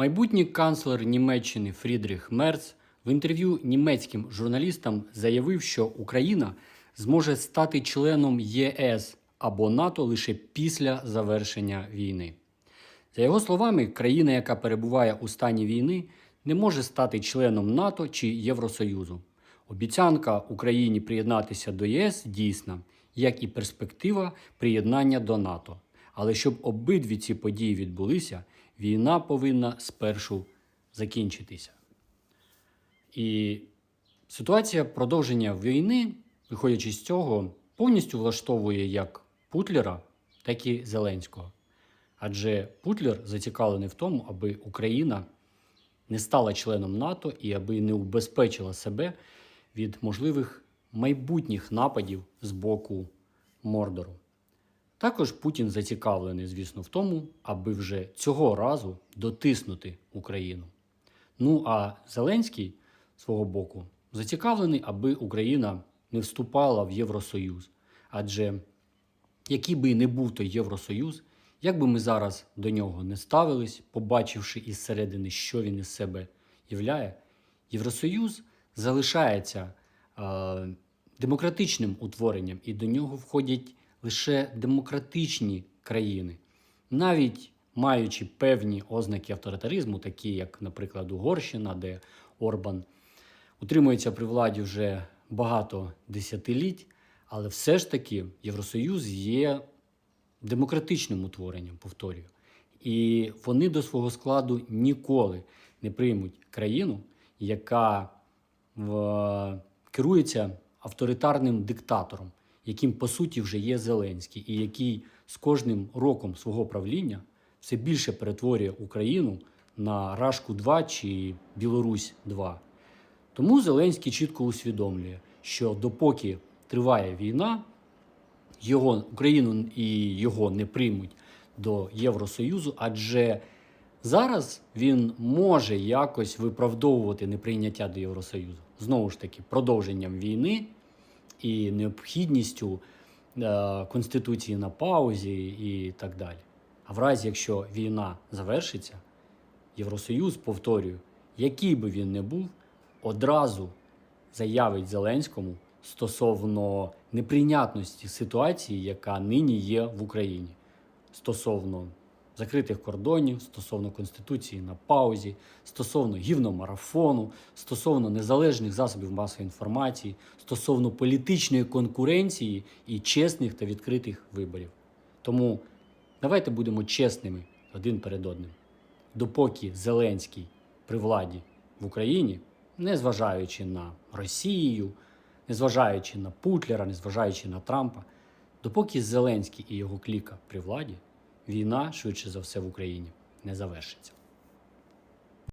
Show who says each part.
Speaker 1: Майбутній канцлер Німеччини Фрідріх Мерц в інтерв'ю німецьким журналістам заявив, що Україна зможе стати членом ЄС або НАТО лише після завершення війни. За його словами, країна, яка перебуває у стані війни, не може стати членом НАТО чи Євросоюзу. Обіцянка Україні приєднатися до ЄС дійсна, як і перспектива приєднання до НАТО. Але щоб обидві ці події відбулися, війна повинна спершу закінчитися. І ситуація продовження війни, виходячи з цього, повністю влаштовує як Путлера, так і Зеленського. Адже Путлер зацікавлений в тому, аби Україна не стала членом НАТО і аби не убезпечила себе від можливих майбутніх нападів з боку Мордору. Також Путін зацікавлений, звісно, в тому, аби вже цього разу дотиснути Україну. Ну а Зеленський свого боку зацікавлений, аби Україна не вступала в Євросоюз. Адже який би не був той Євросоюз, як би ми зараз до нього не ставились, побачивши із середини, що він із себе являє, Євросоюз залишається е, демократичним утворенням, і до нього входять лише демократичні країни, навіть маючи певні ознаки авторитаризму, такі як, наприклад, Угорщина, де Орбан утримується при владі вже багато десятиліть, але все ж таки Євросоюз є демократичним утворенням, повторюю. І вони до свого складу ніколи не приймуть країну, яка в, керується авторитарним диктатором, яким по суті вже є Зеленський, і який з кожним роком свого правління все більше перетворює Україну на Рашку 2 чи Білорусь 2. Тому Зеленський чітко усвідомлює, що допоки триває війна, його Україну і його не приймуть до Євросоюзу, адже зараз він може якось виправдовувати неприйняття до Євросоюзу. Знову ж таки, продовженням війни і необхідністю е, конституції на паузі і так далі. А в разі, якщо війна завершиться, Євросоюз, повторюю, який би він не був, одразу заявить Зеленському стосовно неприйнятності ситуації, яка нині є в Україні, стосовно закритих кордонів, стосовно конституції на паузі, стосовно гівномарафону, стосовно незалежних засобів масової інформації, стосовно політичної конкуренції і чесних та відкритих виборів. Тому давайте будемо чесними один перед одним. Допоки Зеленський при владі в Україні, незважаючи на Росію, незважаючи на Путлера, незважаючи на Трампа, допоки Зеленський і його кліка при владі, війна швидше за все в Україні не завершиться.